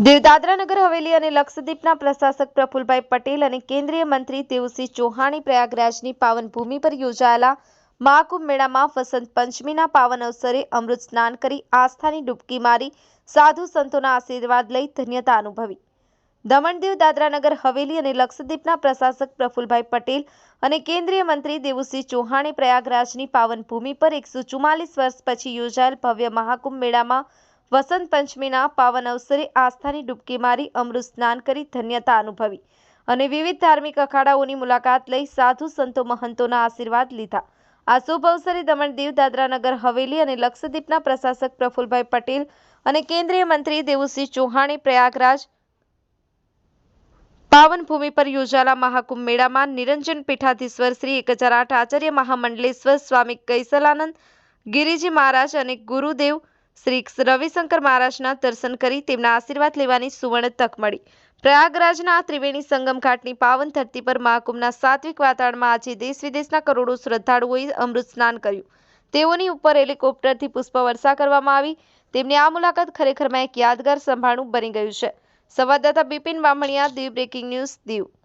દીવ નગર હવેલી અને લક્ષદ્વીપના પ્રશાસક પ્રફુલભાઈ પટેલ અને કેન્દ્રીય મંત્રી દેવસિંહ ચૌહાણી પ્રયાગરાજની પાવન પર યોજાયેલા મહાકુંભ મેળામાં વસંત પંચમીના પાવન અવસરે અમૃત સ્નાન કરી આસ્થાની ડૂબકી મારી સાધુ સંતોના આશીર્વાદ લઈ ધન્યતા અનુભવી. દમણ દીવ દાદરા નગર હવેલી અને લક્ષદ્વીપના પ્રશાસક પ્રફુલભાઈ પટેલ અને કેન્દ્રીય મંત્રી દેવુસિંહ ચૌહાણે પ્રયાગરાજની પાવન ભૂમિ પર એકસો વર્ષ પછી યોજાયેલ ભવ્ય મહાકુંભ મેળામાં વસંત પંચમીના પાવન અવસરે આસ્થાની ડૂબકી મારી અમૃત સ્નાન કરી ધન્યતા અનુભવી અને વિવિધ ધાર્મિક અખાડાઓની મુલાકાત લઈ સાધુ સંતો મહંતોના આશીર્વાદ લીધા. આ શુભ અવસરે દમણ દીવ દાદરાનગર હવેલી અને લક્ષદ્વીપના પ્રશાસક પ્રફુલભાઈ પટેલ અને કેન્દ્રીય મંત્રી દેવુસિંહ ચૌહાણે પ્રયાગરાજ પાવન ભૂમિ પર યોજાયેલા મહાકુંભ મેળામાં નિરંજન પીઠાધીશ્વર શ્રી એક હજાર આઠ આચાર્ય મહામંડલેશ્વર સ્વામી કૈસલાનંદ ગિરિજી મહારાજ અને ગુરુદેવ શ્રી રવિશંકર મહારાજના દર્શન કરી તેમના આશીર્વાદ લેવાની સુવર્ણ તક મળી. પ્રયાગરાજના ત્રિવેણી સંગમ ઘાટની પાવન ધરતી પર મહાકુંભના સાત્વિક વાતાવરણમાં આજે દેશ વિદેશના કરોડો શ્રદ્ધાળુઓએ અમૃત સ્નાન કર્યું. તેઓની ઉપર હેલિકોપ્ટરથી પુષ્પવર્ષા કરવામાં આવી. તેમની આ મુલાકાત ખરેખરમાં એક યાદગાર સંભાળણું બની ગયું છે. સંવાદદાતા બિપિન બામણિયા દીવ બ્રેકિંગ ન્યૂઝ દીવ.